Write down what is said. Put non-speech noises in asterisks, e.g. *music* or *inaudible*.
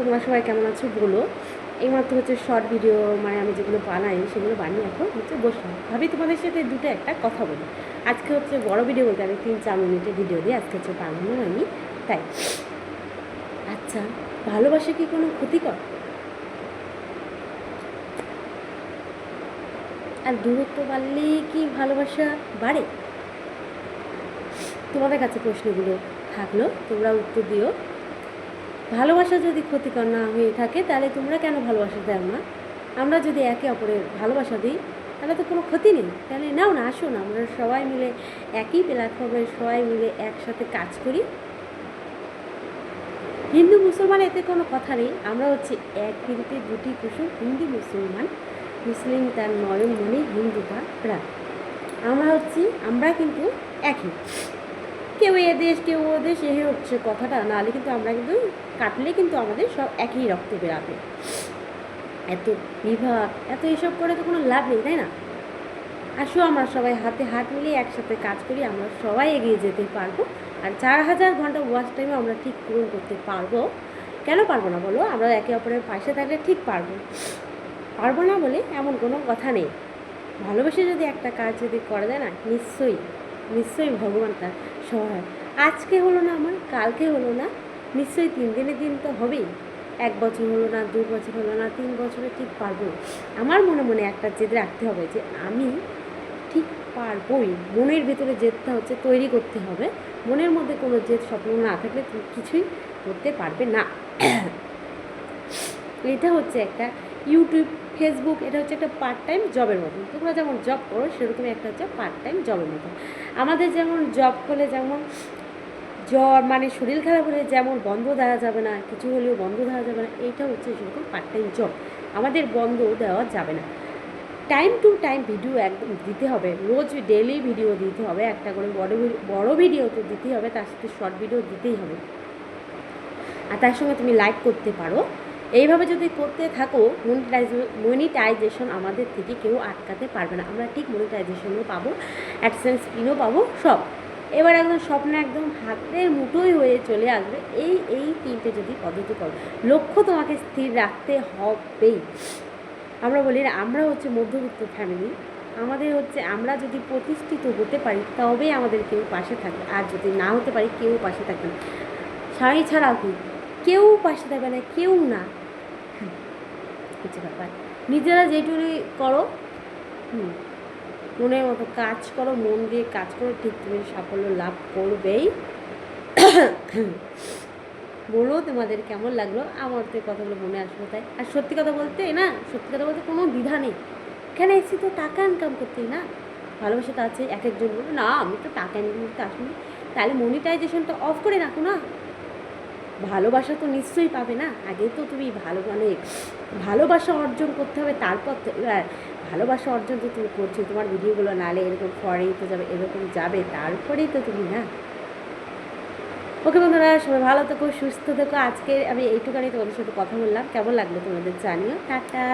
তোমরা সবাই কেমন আছো বলো। এইমাত্র হচ্ছে শর্ট ভিডিও মানে আমি যেগুলো বানাই, সেগুলো বানিয়ে এখন হচ্ছে বসলাম। ভাবি, তোমাদের সাথে দুটো একটা কথা বলি। আজকে হচ্ছে বড় ভিডিও বলতে আমি তিন চার মিনিটের ভিডিও দিই আজকে হচ্ছে বানানো আমি তাই। আচ্ছা ভালোবাসা কি কোনো ক্ষতিকর? আর দূরত্ব বাড়লে কি ভালোবাসা বাড়ে? তোমাদের কাছে প্রশ্নগুলো থাকল, তোমরা উত্তর দিও। ভালোবাসা যদি ক্ষতিকর না হয়ে থাকে, তাহলে তোমরা কেন ভালোবাসা দাও না? আমরা যদি একে অপরের ভালোবাসা দিই, তাহলে তো কোনো ক্ষতি নেই। তাহলে নাও না, আসো না। আমরা সবাই মিলে একই প্ল্যাটফর্মে সবাই মিলে একসাথে কাজ করি। হিন্দু মুসলমান এতে কোনো কথা নেই। আমরা হচ্ছে এক কিন্তু দুটি কুসুম। হিন্দু মুসলমান। মুসলিম তার নয়ন মনে হিন্দু তার প্রাণ। আমরা হচ্ছি, আমরা কিন্তু একই। কেউ এ দেশ, কেউ ও দেশ এ হচ্ছে কথাটা। নাহলে কিন্তু আমরা কিন্তু কাটলে কিন্তু আমাদের সব একই রক্ত বেরাবে। এত বিভাগ এত এসব করে তো কোনো লাভ নেই, তাই না? আসো আমরা সবাই হাতে হাত মিলিয়ে একসাথে কাজ করি, আমরা সবাই এগিয়ে যেতে পারব। আর চার হাজার ঘণ্টা ওয়াচ টাইমে আমরা ঠিক পূরণ করতে পারব। কেন পারব না বলো? আমরা একে অপরের পাশে থাকলে ঠিক পারব। পারব না বলে এমন কোনো কথা নেই। ভালোবেসে যদি একটা কাজ যদি করা যায় না, নিশ্চয়ই নিশ্চয়ই ভগবান তার সহায়। আজকে হলো না আমার, কালকে হলো না, নিশ্চয়ই তিন দিনের দিন তো হবেই। এক বছর হলো না, দু বছর হলো না, তিন বছরে ঠিক পারব। আমার মনে মনে একটা জেদ রাখতে হবে যে আমি ঠিক পারবই। মনের ভিতরে জেদটা হচ্ছে তৈরি করতে হবে। মনের মধ্যে কোনো জেদ, স্বপ্ন না থাকলে কিছুই করতে পারবে না। *clears throat* এটা হচ্ছে একটা ইউটিউব, ফেসবুক, এটা হচ্ছে একটা পার্ট টাইম জবের মতন। তোমরা যেমন জব করো, সেরকমই একটা হচ্ছে পার্ট টাইম জবের মতন। আমাদের যেমন জব করলে যেমন জ্বর মানে শরীর খারাপ হলে যেমন বন্ধ দেওয়া যাবে না, কিছু হলেও বন্ধ দেওয়া যাবে না, এইটা হচ্ছে সেরকম পার্ট টাইম জব আমাদের বন্ধ দেওয়া যাবে না। টাইম টু টাইম ভিডিও একদম দিতে হবে। রোজ ডেলি ভিডিও দিতে হবে, একটা করে বড় বড় ভিডিও তো দিতেই হবে, তার সাথে শর্ট ভিডিও দিতেই হবে। আর তার সঙ্গে তুমি লাইক করতে পারো। এইভাবে যদি করতে থাকো মনিটাইজ মনিটাইজেশন আমাদের থেকে কেউ আটকাতে পারবে না। আমরা ঠিক মনিটাইজেশনও পাবো অ্যাডসেন্স পিনও পাবো, সব। এবার একদম স্বপ্ন একদম হাতের মুঠোই হয়ে চলে আসবে। এই এই তিনটে যদি পদ্ধতি করো, লক্ষ্য তোমাকে স্থির রাখতে হবেই। আমরা বলি আমরা হচ্ছে মধ্যবিত্ত ফ্যামিলি আমাদের হচ্ছে আমরা যদি প্রতিষ্ঠিত হতে পারি তবেই আমাদের কেউ পাশে থাকবে। আর যদি না হতে পারি, কেউ পাশে থাকবে না। স্বামী ছাড়াও কি কেউ পাশে থাকবে না, কেউ না। হচ্ছে ব্যাপার নিজেরা যেটুকুই করো, হুম, মনের মতো কাজ করো, মন দিয়ে কাজ করো, ঠিক তুমি সাফল্য লাভ করবেই। বলো তোমাদের কেমন লাগল? আমার তো কথাগুলো মনে আসলো তাই। আর সত্যি কথা বলতে না, সত্যি কথা বলতে কোনো দ্বিধা নেই। এখানে এসেছি তো টাকা ইনকাম করতেই না। ভালোবাসা তো আছে, এক একজন বলো না, আমি তো টাকা ইনকাম করতে আসিনি। তাহলে মনিটাইজেশনটা অফ করে রাখো না। ভালোবাসা তো নিশ্চয়ই পাবে না? আগে তো তুমি ভালো মানে ভালোবাসা অর্জন করতে হবে, তারপর এবার ভালোবাসা অর্জন যে তুমি করছ, তোমার ভিডিওগুলো নালে এরকম ফরেই তো যাবে, এরকম যাবে, তারপরেই তো তুমি, না? ওকে বন্ধুরা, সবাই ভালো থেকো, সুস্থ থেকো। আজকে আমি এইটুখানি তোমাদের সাথে কথা বললাম। কেমন লাগল তোমাদের জানিও। টাটা।